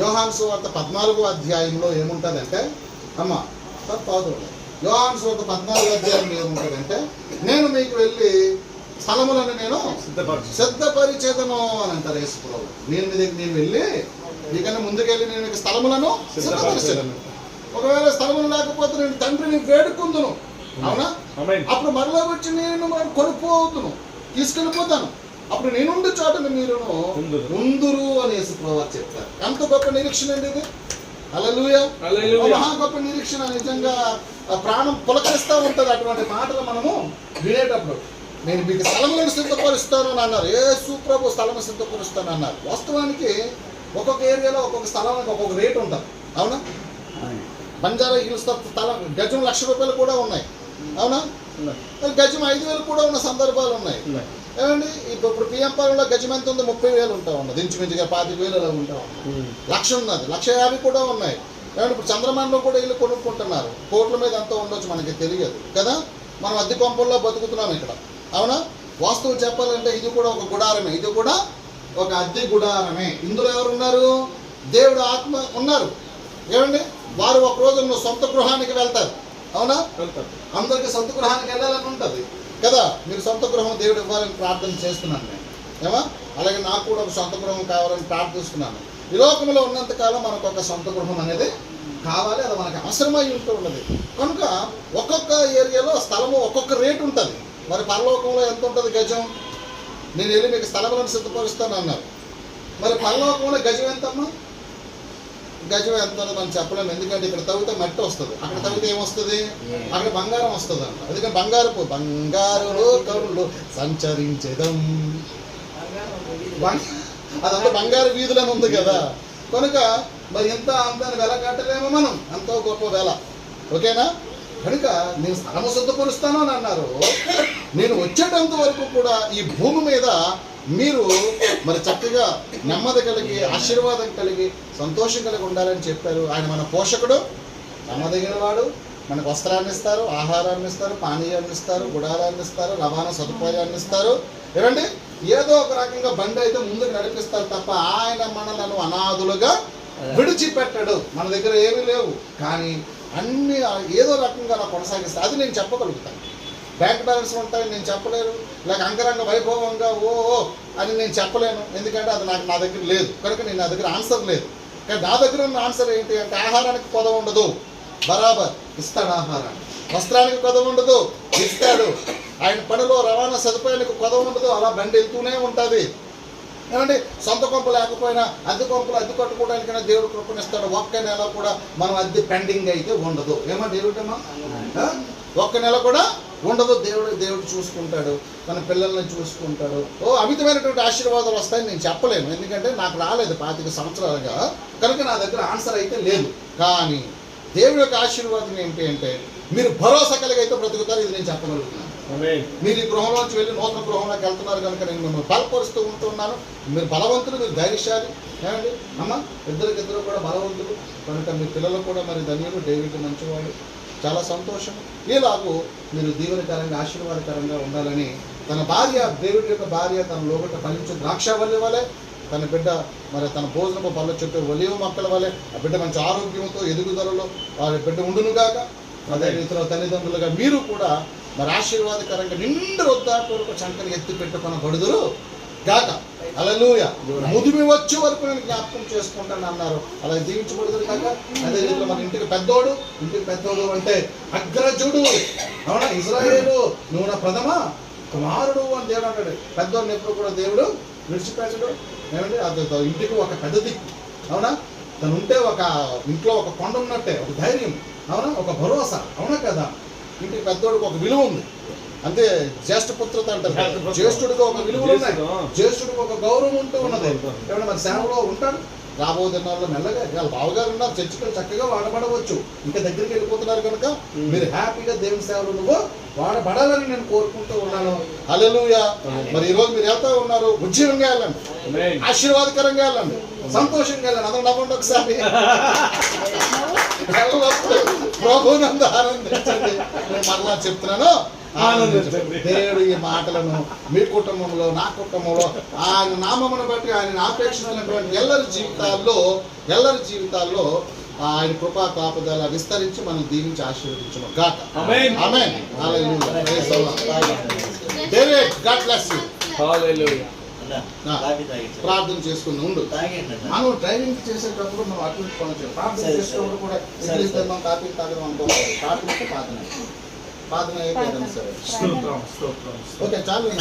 యోహాన్ సువార్త పద్నాలుగో అధ్యాయంలో ఏముంటుందంటే అమ్మ పాదు యోహాన్ సువార్త పద్నాలుగో అధ్యాయంలో ఏముంటుందంటే నేను మీకు వెళ్ళి స్థలములను నేను సిద్ధపరచు. సిద్ధపరిచేదను అని అంటారు యేసుప్రభు నేను మీ దగ్గర నేను వెళ్ళి నీకన్నా ముందుకెళ్ళి నేను మీకు స్థలములను సిద్ధపరిచేదను. ఒకవేళ స్థలములు లేకపోతే నేను తండ్రిని వేడుకుందును. అవునా? అప్పుడు మరలా వచ్చి నేను కొనుక్కోవద్దును తీసుకెళ్ళిపోతాను. అప్పుడు నేనుండే చోటను మీరు ఉందురు. ఉందురు అని యేసుప్రభు చెప్తారు. ఎంత గొప్ప నిరీక్షణ అండి ఇది. మహా గొప్ప నిరీక్షణ నిజంగా ప్రాణం పులకరిస్తూ ఉంటుంది అటువంటి మాటలు మనము వినేటప్పుడు. నేను మీకు స్థలములను సిద్ధపరుస్తాను అని అన్నారు. యేసు ప్రభు స్థలము సిద్ధపరుస్తాను అన్నారు. వాస్తవానికి ఒక్కొక్క ఏరియాలో ఒక్కొక్క స్థలానికి ఒక్కొక్క రేటు ఉంటుంది. అవునా? బంజారా హిల్స్ స్థలం గజం లక్ష రూపాయలు కూడా ఉన్నాయి. అవునా? గజం ఐదు వేలు కూడా ఉన్న సందర్భాలు ఉన్నాయి. ఏమండి? ఇప్పుడు ఇప్పుడు పిఎం పాలెంలో గజం ఎంత ఉంది ముప్పై వేలు ఉంటా ఉన్నది. ఇంచుమించుగా పాతిక వేలు అలా ఉంటా లక్ష ఉన్నది. లక్ష యాభై కూడా ఉన్నాయి. ఏమంటే ఇప్పుడు చంద్రమానంలో కూడా ఇల్లు కొనుక్కుంటున్నారు. కోట్ల మీద అంతా ఉండొచ్చు మనకి తెలియదు. కదా? మనం అద్దె కొంపల్లో బతుకుతున్నాం ఇక్కడ. అవునా? వాస్తవం చెప్పాలంటే ఇది కూడా ఒక గుడారమే. ఇది కూడా ఒక అద్దె గుడారమే. ఇందులో ఎవరు ఉన్నారు దేవుడు ఆత్మ ఉన్నారు. ఏమండి? వారు ఒక రోజు సొంత గృహానికి వెళ్తారు. అవునా? వెళ్తాం అందరికి సొంత గృహానికి వెళ్ళాలని ఉంటుంది. కదా మీరు సొంత గృహం దేవుడు ఇవ్వాలని ప్రార్థన చేస్తున్నాను నేను. ఏమా? అలాగే నాకు కూడా ఒక సొంత గృహం కావాలని ప్రార్థిస్తున్నాను. ఈ లోకంలో ఉన్నంతకాలం మనకు ఒక సొంత గృహం అనేది కావాలి అది మనకు అవసరమై ఉంటూ ఉన్నది. కనుక ఒక్కొక్క ఏరియాలో స్థలము ఒక్కొక్క రేటు ఉంటుంది. మరి పరలోకంలో ఎంత ఉంటుంది గజం? నేను వెళ్ళి మీకు స్థలములను సిద్ధపరుస్తాను అన్నారు. మరి పరలోకంలో గజం ఎంతమ్మా? గజం ఎంత మనం చెప్పలేము. ఎందుకంటే ఇక్కడ తవ్వితే మట్టి వస్తుంది. అక్కడ తవ్వితే ఏమొస్తుంది? అక్కడ బంగారం వస్తుంది అంట ఎందుకంటే బంగారపు బంగారు లోకములో సంచరించదం. అదంతా బంగారు వీధులని ఉంది కదా. కనుక మరి ఎంత అంత వెల కట్టలేమో మనం. ఎంతో గొప్ప వెల. ఓకేనా? కనుక నేను స్థలము సిద్ధపరుస్తాను అని అన్నారు. నేను వచ్చేటంత వరకు కూడా ఈ భూమి మీద మీరు మరి చక్కగా నెమ్మది కలిగి ఆశీర్వాదం కలిగి సంతోషం కలిగి ఉండాలని చెప్పారు. ఆయన మన పోషకుడు నమ్మదగిన వాడు. మనకు వస్త్రాన్ని ఇస్తారు ఆహారాన్ని ఇస్తారు పానీయాన్ని ఇస్తారు గుడారాన్ని ఇస్తారు రవాణా సదుపాయాన్ని ఇస్తారు. ఏమండి? ఏదో ఒక రకంగా బండి అయితే ముందుకు నడిపిస్తారు తప్ప ఆయన మనలను అనాథులుగా విడిచిపెట్టడు. మన దగ్గర ఏమీ లేవు. కానీ అన్ని ఏదో రకంగా కొనసాగిస్తారు అది నేను చెప్పగలుగుతాను. బ్యాంక్ బ్యాలెన్స్ ఉంటాయి నేను చెప్పలేను. లేక అంగరంగ వైభవంగా ఓ ఓ అని నేను చెప్పలేను. ఎందుకంటే అది నాకు నా దగ్గర లేదు. కనుక నేను నా దగ్గర ఆన్సర్ లేదు. కానీ నా దగ్గర ఉన్న ఆన్సర్ ఏంటి అంటే ఆహారానికి కొద ఉండదు. బరాబర్. ఇస్తాడు ఆహారాన్ని. వస్త్రానికి కొద ఉండదు. ఇస్తాడు. ఆయన పనిలో రవాణా సదుపాయానికి కొద ఉండదు. అలా బండి వెళ్తూనే ఉంటుంది. ఏమండి? సొంత కొంప లేకపోయినా అద్దె కొంపలు అద్దె కట్టుకోవడానికైనా దేవుడు కృపణిస్తాడు ఒక్క నెల కూడా మనం అద్దె పెండింగ్ అయితే ఉండదు. ఏమో ఏమిటమ్మా? ఒక్క నెల కూడా ఉండదు దేవుడు దేవుడు చూసుకుంటాడు తన పిల్లల్ని చూసుకుంటాడు. ఓ అమితమైనటువంటి ఆశీర్వాదాలు వస్తాయని నేను చెప్పలేను. ఎందుకంటే నాకు రాలేదు పాతిక సంవత్సరాలుగా. కనుక నా దగ్గర ఆన్సర్ అయితే లేదు. కానీ దేవుడి యొక్క ఆశీర్వాదం ఏంటి అంటే మీరు భరోసా కలిగైతే బ్రతుకుతారు ఇది నేను చెప్పగలుగుతున్నాను. మీరు ఈ గృహంలోంచి వెళ్ళి నూతన గృహంలోకి వెళ్తున్నారు కనుక నేను మిమ్మల్ని బలపరుస్తూ ఉంటున్నాను. మీరు బలవంతులు మీరు ధైర్యశాలి. ఏమండి? అమ్మ ఇద్దరికి ఇద్దరు కూడా బలవంతులు. కనుక మీ పిల్లలు కూడా మరి ధన్యులు డేవిడ్ మంచివాడు. చాలా సంతోషం. ఇలాగూ మీరు దీవెనకరంగా ఆశీర్వాదకరంగా ఉండాలని తన భార్య దేవుడి యొక్క భార్య తన లోపల ఫలించు ద్రాక్షవల్లి వలె తన బిడ్డ మరి తన భోజనపు పళ్ళ చుట్టూ ఒలివ మొక్కల వలె ఆ బిడ్డ మంచి ఆరోగ్యంతో ఎదుగుదలలో వారి బిడ్డ ఉండునుగాక. అదే రీతిలో తల్లిదండ్రులుగా మీరు కూడా మరి ఆశీర్వాదకరంగా నిండు వృద్ధాపూర్వక చంకని ఎత్తి పెట్టుకున్న బడుదురు గాక. అలలుయ ముదిమి వచ్చే వరకు నేను జ్ఞాపకం చేసుకుంటాను అన్నారు. అలా జీవించబడుతుంది కాక అదే రీతిలో మన ఇంటికి పెద్దోడు ఇంటికి పెద్దోడు అంటే అగ్రజుడు. అవునా? ఇజ్రాయేలు. నువ్వు నా ప్రథమ కుమారుడు అని దేవుడు అంటాడు. పెద్దోడిని ఎప్పుడు కూడా దేవుడు విడిచిపెట్టడు. ఏమంటే అది ఇంటికి ఒక పెద్ద దిక్కు. అవునా? తను ఉంటే ఒక ఇంట్లో ఒక కొండ ఉన్నట్టే ఒక ధైర్యం. అవునా? ఒక భరోసా. అవునా కదా? ఇంటికి పెద్దోడికి ఒక విలువ ఉంది. అంతే జ్యేష్ఠ పుత్రత అంటారు. జ్యేష్ఠుడికి ఒక విలువ ఉన్నాయి. జ్యేష్ఠుడు. జ్యేష్ఠుడికి ఒక గౌరవం ఉంటూ ఉన్నది. ఏమన్నా మరి సేవలో ఉంటాడు రాబో దినాల్లో మెల్లగా వాళ్ళ బావగారు ఉన్నారు. చర్చిలో చక్కగా వాడబడవచ్చు. ఇంకా దగ్గరికి వెళ్ళిపోతున్నారు కనుక మీరు హ్యాపీగా దేవుని సేవలు నువ్వు వాడబడాలని నేను కోరుకుంటూ ఉన్నాను. అలెలుయ మరి ఈ రోజు మీరు వెళ్తా ఉన్నారు. ఉజ్జీవంగా వెళ్ళండి. ఆశీర్వాదకరంగా వెళ్ళండి. సంతోషంగా వెళ్ళండి. అందరూ నవ్వండి ఒకసారి. ప్రభునందు ఆనందించండి. నేను మరలా చెప్తున్నాను. ఆనందించండి. దేవుడు ఈ మాటలను మీ కుటుంబంలో నా కుటుంబంలో ఆయన నామమును బట్టి ఆయన ఆపేక్షించినటువంటి ఎల్లరి జీవితాల్లో ఎల్లరి జీవితాల్లో ఆయన కృపా కాపుదల విస్తరించి మనం దీవించి ఆశీర్వదించను గాక. Amen. Amen hallelujah praise the Lord David God bless you hallelujah నా. ప్రార్థన చేసుకుని ఉండు. మనం డ్రైవింగ్ చేసేటప్పుడు మనం అటు ఇటు పనులు చేయాలి ప్రార్థన చేసేటప్పుడు కూడా కాఫీ తాగడం అనుకోవాలి ప్రార్థన ప్రార్థన बाद में एकदम सर ओके चालू